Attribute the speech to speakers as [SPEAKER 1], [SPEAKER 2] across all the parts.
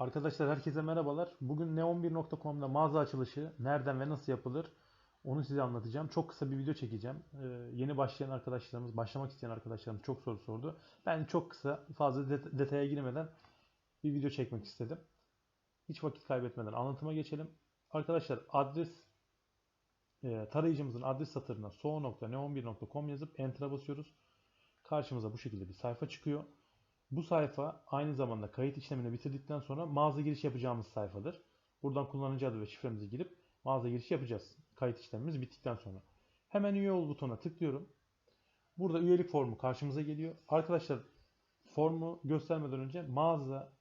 [SPEAKER 1] Arkadaşlar herkese merhabalar. Bugün neon1.com'da mağaza açılışı nereden ve nasıl yapılır onu size anlatacağım. Çok kısa bir video çekeceğim. Ee, yeni başlayan arkadaşlarımız, başlamak isteyen arkadaşlarımız çok soru sordu. Ben çok kısa, fazla det- detaya girmeden bir video çekmek istedim. Hiç vakit kaybetmeden anlatıma geçelim. Arkadaşlar adres e, tarayıcımızın adres satırına so.neon1.com yazıp enter'a basıyoruz. Karşımıza bu şekilde bir sayfa çıkıyor. Bu sayfa aynı zamanda kayıt işlemini bitirdikten sonra mağaza giriş yapacağımız sayfadır. Buradan kullanıcı adı ve şifremizi girip mağaza giriş yapacağız. Kayıt işlemimiz bittikten sonra. Hemen üye ol butonuna tıklıyorum. Burada üyelik formu karşımıza geliyor. Arkadaşlar formu göstermeden önce mağaza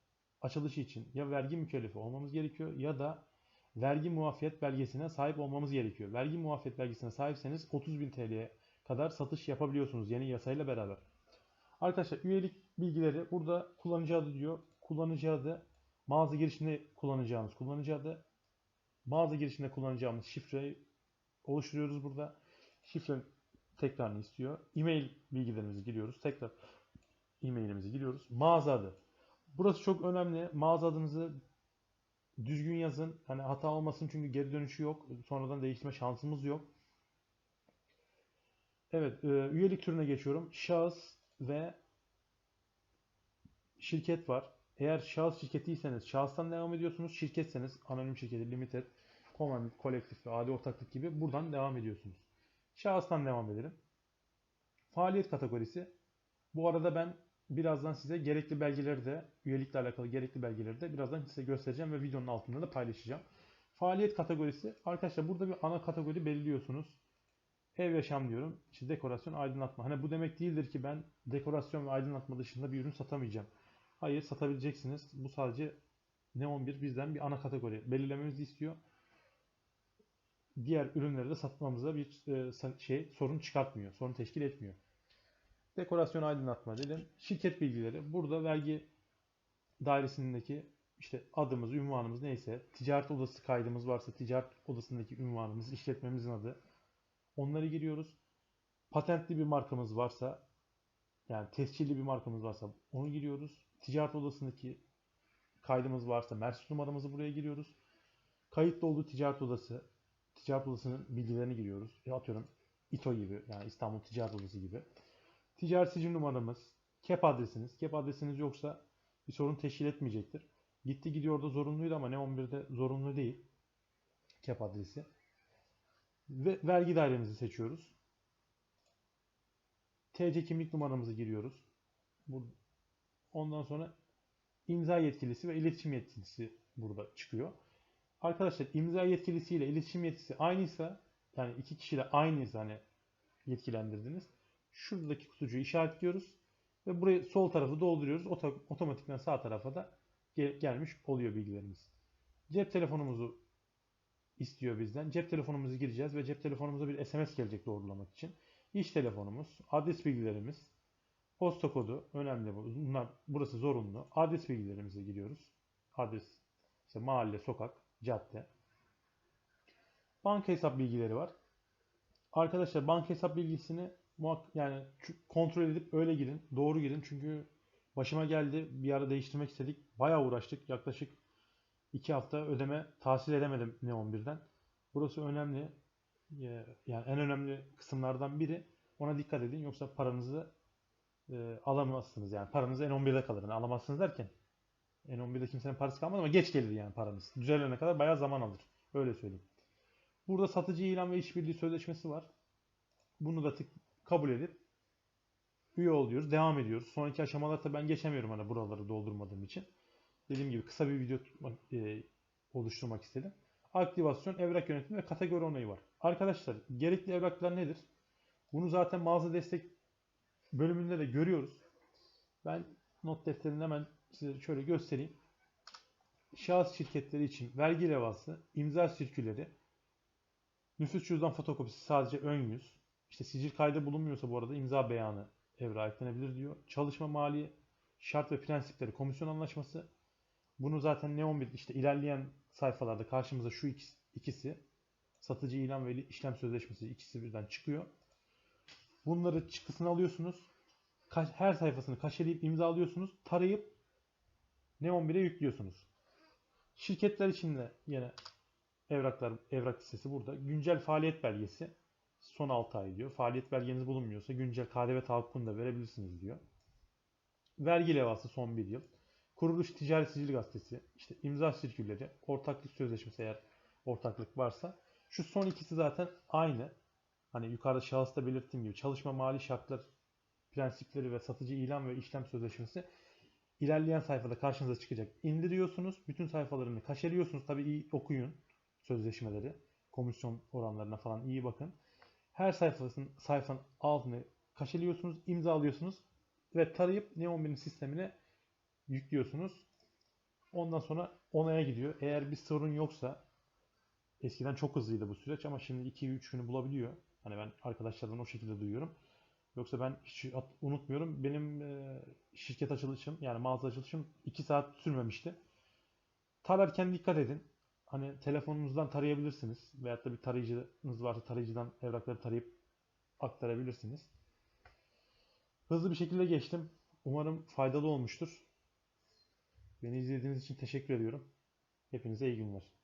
[SPEAKER 1] açılışı için ya vergi mükellefi olmamız gerekiyor ya da vergi muafiyet belgesine sahip olmamız gerekiyor. Vergi muafiyet belgesine sahipseniz 30.000 TL'ye kadar satış yapabiliyorsunuz yeni yasayla beraber. Arkadaşlar üyelik bilgileri burada kullanıcı adı diyor. Kullanıcı adı mağaza girişinde kullanacağımız kullanıcı adı mağaza girişinde kullanacağımız şifreyi oluşturuyoruz burada. Şifre tekrarını istiyor. E-mail bilgilerimizi giriyoruz. Tekrar e-mailimizi giriyoruz. Mağaza adı. Burası çok önemli. Mağaza adınızı düzgün yazın. Hani hata olmasın çünkü geri dönüşü yok. Sonradan değiştirme şansımız yok. Evet, e, üyelik türüne geçiyorum. Şahıs ve şirket var. Eğer şahıs şirketiyseniz şahıstan devam ediyorsunuz. Şirketseniz anonim şirketi, limited, common, kolektif ve adi ortaklık gibi buradan devam ediyorsunuz. Şahıstan devam edelim. Faaliyet kategorisi. Bu arada ben birazdan size gerekli belgeleri de, üyelikle alakalı gerekli belgeleri de birazdan size göstereceğim ve videonun altında da paylaşacağım. Faaliyet kategorisi. Arkadaşlar burada bir ana kategori belirliyorsunuz. Ev yaşam diyorum. İşte dekorasyon, aydınlatma. Hani bu demek değildir ki ben dekorasyon ve aydınlatma dışında bir ürün satamayacağım. Hayır satabileceksiniz. Bu sadece Neon 1 bizden bir ana kategori belirlememizi istiyor. Diğer ürünleri de satmamıza bir e, şey sorun çıkartmıyor. Sorun teşkil etmiyor. Dekorasyon aydınlatma dedim. Şirket bilgileri. Burada vergi dairesindeki işte adımız, ünvanımız neyse, ticaret odası kaydımız varsa ticaret odasındaki ünvanımız, işletmemizin adı. Onları giriyoruz. Patentli bir markamız varsa yani tescilli bir markamız varsa onu giriyoruz. Ticaret odasındaki kaydımız varsa Mersus numaramızı buraya giriyoruz. Kayıtlı olduğu ticaret odası, ticaret odasının bilgilerini giriyoruz. E atıyorum İTO gibi yani İstanbul Ticaret Odası gibi. Ticaret sicil numaramız, KEP adresiniz. KEP adresiniz yoksa bir sorun teşkil etmeyecektir. Gitti gidiyor da zorunluydu ama ne 11'de zorunlu değil. KEP adresi. Ve vergi dairemizi seçiyoruz. TC kimlik numaramızı giriyoruz. Ondan sonra imza yetkilisi ve iletişim yetkilisi burada çıkıyor. Arkadaşlar imza yetkilisi ile iletişim yetkisi aynıysa yani iki kişi de aynıysa hani yetkilendirdiniz. Şuradaki kutucuğu işaretliyoruz ve burayı sol tarafı dolduruyoruz. Oto- otomatikman sağ tarafa da gel- gelmiş oluyor bilgilerimiz. Cep telefonumuzu istiyor bizden. Cep telefonumuzu gireceğiz ve cep telefonumuza bir SMS gelecek doğrulamak için. İş telefonumuz, adres bilgilerimiz, posta kodu önemli bu. Bunlar burası zorunlu. Adres bilgilerimize giriyoruz. Adres işte mahalle, sokak, cadde. Banka hesap bilgileri var. Arkadaşlar banka hesap bilgisini yani kontrol edip öyle girin. Doğru girin. Çünkü başıma geldi. Bir ara değiştirmek istedik. Bayağı uğraştık. Yaklaşık 2 hafta ödeme tahsil edemedim ne 11'den. Burası önemli. Ee, Yani en önemli kısımlardan biri. Ona dikkat edin. Yoksa paranızı e, alamazsınız. Yani paranız N11'de kalır. Yani alamazsınız derken N11'de kimsenin parası kalmaz ama geç gelir yani paranız. Düzelene kadar bayağı zaman alır. Öyle söyleyeyim. Burada satıcı ilan ve işbirliği sözleşmesi var. Bunu da tık kabul edip üye oluyoruz. Devam ediyoruz. Sonraki aşamalarda ben geçemiyorum hani buraları doldurmadığım için. Dediğim gibi kısa bir video tutmak, e, oluşturmak istedim. Aktivasyon, evrak yönetimi ve kategori onayı var. Arkadaşlar gerekli evraklar nedir? Bunu zaten mağaza destek bölümünde de görüyoruz. Ben not defterini hemen size şöyle göstereyim. Şahıs şirketleri için vergi levhası, imza sirküleri, nüfus cüzdan fotokopisi sadece ön yüz, işte sicil kaydı bulunmuyorsa bu arada imza beyanı evrağa eklenebilir diyor. Çalışma mali şart ve prensipleri komisyon anlaşması. Bunu zaten Neon 1 işte ilerleyen sayfalarda karşımıza şu ikisi, ikisi satıcı ilan ve işlem sözleşmesi ikisi birden çıkıyor. Bunları çıktısını alıyorsunuz. Her sayfasını kaşeleyip imzalıyorsunuz. Tarayıp Neon 1'e yüklüyorsunuz. Şirketler için de yine evraklar evrak listesi burada. Güncel faaliyet belgesi son 6 ay diyor. Faaliyet belgeniz bulunmuyorsa güncel KDV tahakkukunu da verebilirsiniz diyor. Vergi levhası son bir yıl. Kuruluş Ticaret Sicil Gazetesi, işte imza sirkülleri, ortaklık sözleşmesi eğer ortaklık varsa. Şu son ikisi zaten aynı. Hani yukarıda şahısta belirttiğim gibi çalışma mali şartlar prensipleri ve satıcı ilan ve işlem sözleşmesi ilerleyen sayfada karşınıza çıkacak. İndiriyorsunuz. Bütün sayfalarını kaşeliyorsunuz. Tabii iyi okuyun sözleşmeleri. Komisyon oranlarına falan iyi bakın. Her sayfasının sayfanın altını kaşeliyorsunuz, imzalıyorsunuz ve tarayıp Neon1'in sistemine yüklüyorsunuz. Ondan sonra onaya gidiyor. Eğer bir sorun yoksa eskiden çok hızlıydı bu süreç ama şimdi 2-3 günü bulabiliyor. Hani ben arkadaşlardan o şekilde duyuyorum. Yoksa ben hiç unutmuyorum. Benim e, şirket açılışım yani mağaza açılışım 2 saat sürmemişti. Tararken dikkat edin. Hani telefonunuzdan tarayabilirsiniz. Veyahut da bir tarayıcınız varsa tarayıcıdan evrakları tarayıp aktarabilirsiniz. Hızlı bir şekilde geçtim. Umarım faydalı olmuştur. Beni izlediğiniz için teşekkür ediyorum. Hepinize iyi günler.